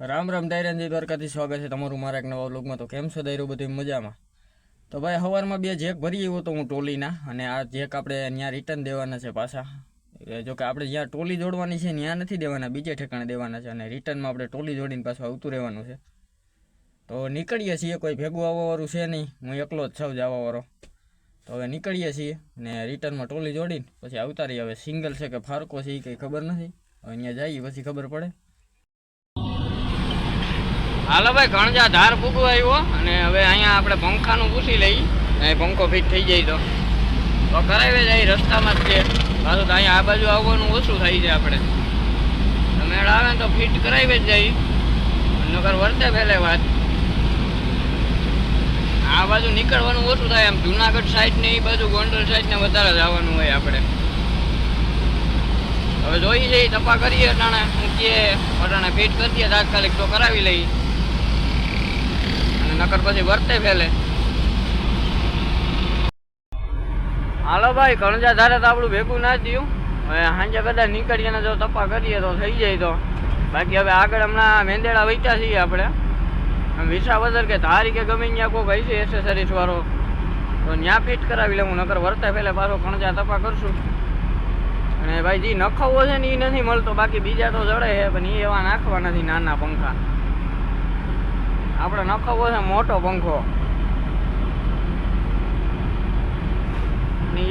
રામ રામ દાયરાનજી દ્વારકાથી સ્વાગત છે તમારું મારા એક નવા વ્લોગમાં તો કેમ છો દાયરો? બધું મજામાં? તો ભાઈ સવારમાં બે જેક ભરી આવ્યો તો હું ટોલીના. અને આ જેક આપણે ત્યાં રિટર્ન દેવાના છે પાછા. જો કે આપણે જ્યાં ટોલી જોડવાની છે ત્યાં નથી દેવાના, બીજે ઠેકાણે દેવાના છે. અને રિટર્નમાં આપણે ટોલી જોડીને પાછું આવતું રહેવાનું છે. તો નીકળીએ છીએ, કોઈ ભેગું આવવાવાળું છે નહીં. હું એકલો જ છું જવાવાળો. તો હવે નીકળીએ છીએ ને રિટર્નમાં ટોલી જોડીને. પછી આવતા રહીએ. હવે સિંગલ છે કે ફારકો છે એ કંઈ ખબર નથી. હવે ત્યાં જઈએ, પછી ખબર પડે. હાલો ભાઈ, ઘણજા ધાર પૂગવા આવ્યો અને હવે અહીંયા આપણે પંખાનું પૂછી લઈ અને પંખો ફિટ થઈ જાય તો. તો કરાવી જાય રસ્તામાં જ છે. હાલો તો અહીંયા આ બાજુ આવવાનું ઓછું થાય છે આપણે. મેળ આવે ને તો ફિટ કરાવી જ જાય. નગર વર્તે પહેલે વાત. આ બાજુ નીકળવાનું ઓછું થાય. આમ જુનાગઢ સાઈડ ને એ બાજુ ગોંડલ સાઈડ ને વધારે જવાનું હોય આપણે. હવે જોઈ જઈએ તપા કરીએ અટાણે. મૂકીએ અટાણે ફિટ કરી દઈએ, તાત્કાલિક તો કરાવી લઈ અને નકર પછી વર્તે ફેલે. હાલો ભાઈ કણજા ધારે તો આપણું ભેગું ના થયું. હવે સાંજે કદાચ નીકળીએ ને જો તપા કરીએ તો થઈ જાય તો. બાકી હવે આગળ હમણાં મેંદેડા વેચ્યા છીએ આપણે. વિસાવદર કે ધારી કે ગમે ત્યાં કોઈ હશે એસેસરીઝ વાળો. તો ત્યાં ફિટ કરાવી લઉં નકર વર્તે ફેલે, પાછો કણજા તપા કરશું. અને ભાઈ, જે નખાવો છે ને એ નથી મળતો, બાકી બીજા તો જડે છે, પણ એ એવા નાખવા નથી નાના પંખા. આપણે નખાવો છે મોટો પંખો.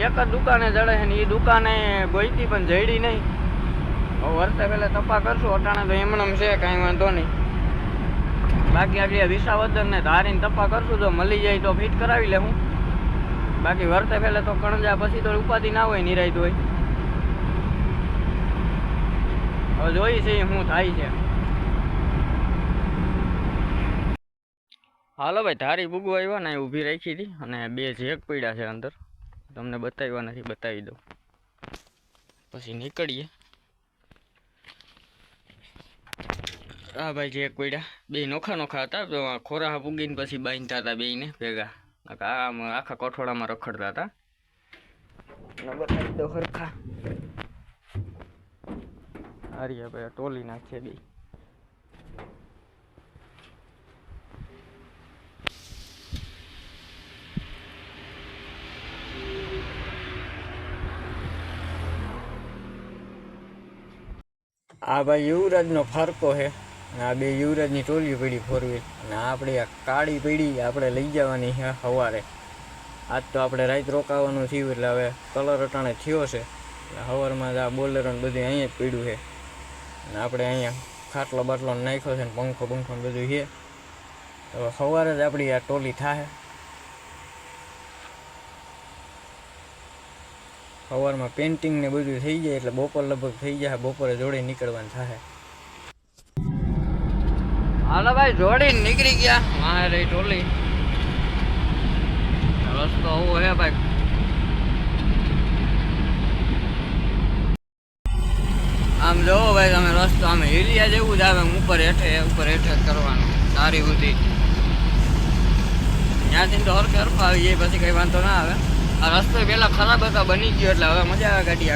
એક જ દુકાને જડે છે ને એ દુકાને ગોઈતી પણ જડી નહીં. વર્તે પહેલા તપા કરશું, અટાણે તો એમણમ છે, કાંઈ વાંધો નહીં. બાકી આગળ વિસાવદર ને ધારીને તપા કરશું તો મળી જાય તો ફિટ કરાવી લેવું બાકી વર્તે પહેલે તો કણજા પછી તો ઉપાધિ ના હોય, નિરાયત હોય. હવે જોઈ છે શું થાય છે. હાલો ભાઈ, ધારી બુગવા આવ્યા ને ઊભી રાખી હતી અને બે જેક પડ્યા છે અંદર. તમને બતાવ્યા નથી, બતાવી દઉં. પછી નીકળીએ. હા ભાઈ જેક પડ્યા. બે નોખા નોખા હતા, તો ખોરાહા પૂગીને પછી બાંધતા હતા બેને ભેગા. આમ આખા કઠોળામાં રખડતા હતા. બતાવી દો હરખા. હારી ભાઈ ટોલી નાખે બે આ ભાઈ યુવરાજનો ફરકો છે અને આ બે યુવરાજની ટોલી પડી ફોર વ્હીલ અને આપણી આ કાળી પીડી આપણે લઈ જવાની છે સવારે આજ તો આપણે રાત રોકાવાનું થયું એટલે હવે કલર અટાણે થયો છે. સવારમાં જ આ બોલેરો બધું અહીંયા જ પડ્યું છે. અને આપણે અહીંયા ખાટલો બાટલો નાખ્યો છે ને પંખો પંખો બધું છે. હવે સવારે જ આપણી આ ટોલી થાય સવારમાં પેન્ટિંગ ને બધું થઈ જાય એટલે બપોર લગભગ થઈ જાય, બપોરે જોડે નીકળવાનું થાય. હાલો ભાઈ, જોડીને નીકળી ગયા. વાહ રહી ટોલી. રસ્તો આવો હે ભાઈ. આમ જોવો ભાઈ, તમે રસ્તો આમ હિલિયા જેવું જ આવે, આમ ઉપર હેઠે ઉપર હેઠે જ કરવાનું, સારી બુદ્ધિ ત્યાંથી તો હરખે હરખા આવી જાય, પછી કઈ વાંધો ના આવે. આ રસ્તો પેલા ખરાબ હતા, બની ગયો એટલે હવે મજા આવે ગાડી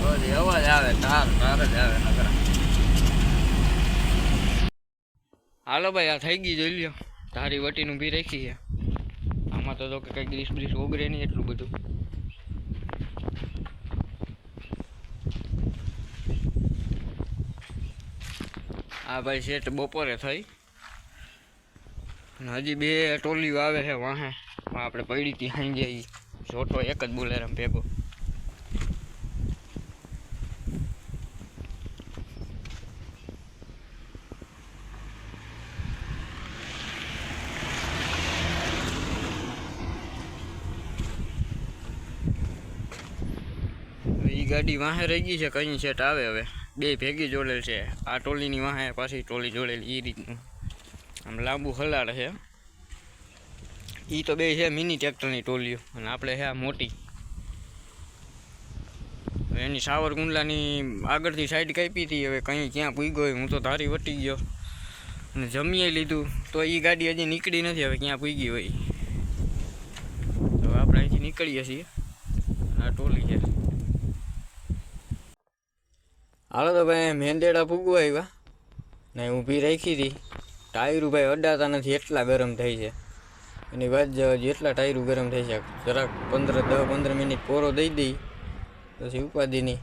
બધી અવાજ આવે, તાર તાર જ આવે હાલો ભાઈ, આ થઈ ગઈ, જોઈ લ્યો. તારી વટીનું બી રાખી છે. આમાં તો કે ગ્રીસ બ્રીસ ઓગરે નહીં એટલું બધું. આ ભાઈ શેઠ બપોરે થઈ. હજી બે ટોલીઓ આવે છે વાહે. આપણે પડી હતી ઈ. જોટો એક જ બોલેરમ ભેગો. ગાડી વાહે રહી ગઈ છે, કઈ સેટ આવે હવે. બે ભેગી જોડેલ છે. આ ટોલીની વાહે પાછી ટોલી જોડેલી એ રીતનું. આમ લાંબુ હલાડ છે. એ તો બે છે મિની ટ્રેક્ટરની ટોલીઓ. અને આપણે છે આ મોટી. એની સાવરકુંડલાની આગળથી સાઈડ કાપી હતી. હવે કંઈ ક્યાં પૂગ્યો હું તો ધારી વટી ગયો. અને જમીએ લીધું. તો એ ગાડી હજી નીકળી નથી. હવે ક્યાં પૂગી હોય તો આપણે અહીંથી નીકળીએ છીએ. આ ટોલી છે. હાલો તો ભાઈ મેંદેડા પૂગવા આવ્યા. ને ઊભી રાખી હતી. ટાયરું ભાઈ અડાતા નથી, એટલા ગરમ થાય છે. એની વાત જેટલા ટાયરું ગરમ થઈ છે, જરાક પંદર દસ પંદર મિનિટ કોરો દઈ દઈ, પછી ઉપાધિની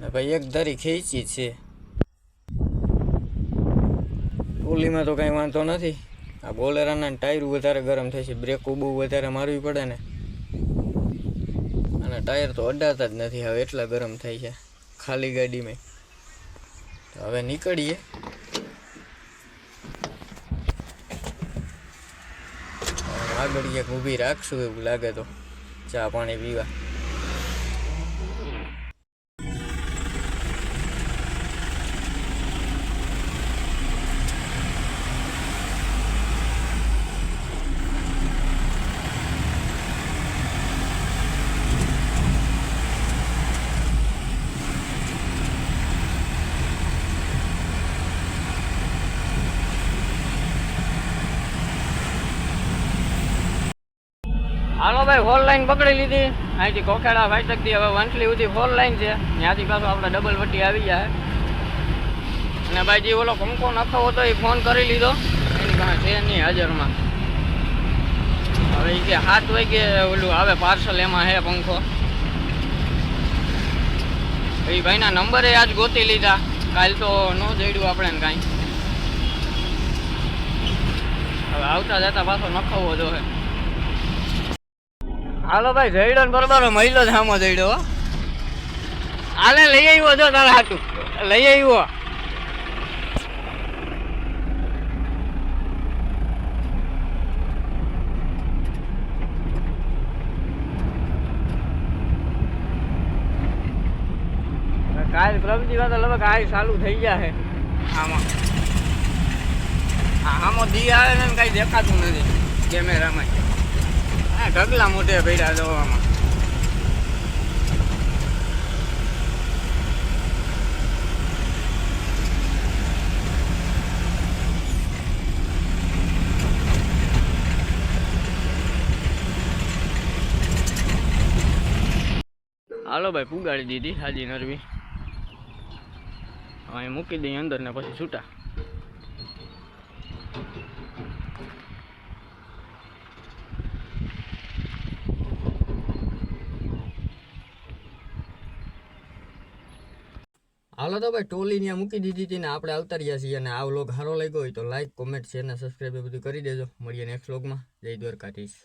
ને ભાઈ, એક ધારી ખેંચી છે. ઓલીમાં તો કાંઈ વાંધો નથી. આ બોલેરાના ટાયરું વધારે ગરમ થાય છે, બ્રેકો બહુ વધારે મારવી પડે ને. અને ટાયર તો અડાતા જ નથી, હવે એટલા ગરમ થાય છે. ખાલી ગાડીમાં. હવે નીકળીએ. આગળ એક ઊભી રાખશું એવું લાગે તો ચા પાણી પીવા. હાલો ભાઈ ફોર લાઈન પકડી લીધી. અહીંથી કોખેડા ફાટકથી હવે વંથલી સુધી ફોર લાઈન છે. ત્યાંથી પાછું આપણે ડબલ પટ્ટી આવી જાય. અને ભાઈ જે ઓલો પંખો નખો હતો, એ ફોન કરી લીધો. એની પાસે છે નહીં હાજરમાં. હવે એ કે સાત વાગે ઓલું આવે પાર્સલ એમાં હે પંખો. એ ભાઈના નંબરે આજ ગોતી લીધા. કાલ તો ન જડ્યું આપણે કાંઈ. હવે આવતા જતા પાછો નખાવો જો હે હાલો ભાઈ જઈડો ને બરોબર મહિલો જ આમાં જઈડો આલે લઈ આવ્યો જો તારા હાટું. લઈ આવ્યો. કાલ પ્રભુજી વાત લગભગ આ ચાલુ થઈ ગયા આમાં. આમાં દી આવે ને કઈ દેખાતું નથી, કેમેરામાં. ઢગલા મોઢે ભેડા જોવામાં હાલો ભાઈ, પુગાડી દીધી હાજી નરવી. અહીં મૂકી દઈએ અંદર ને પછી છૂટા. હાલો તો ભાઈ, ટોલી ત્યાં મૂકી દીધી હતી ને આપણે આવતા રહ્યા છીએ અને આ વ્લોગ સારો લાગ્યો હોય તો લાઈક કોમેન્ટ શેર ને સબસ્ક્રાઈબ એ બધું કરી દેજો. મળીએ નેક્સ્ટ વ્લોગમાં. જય દ્વારકાધીશ.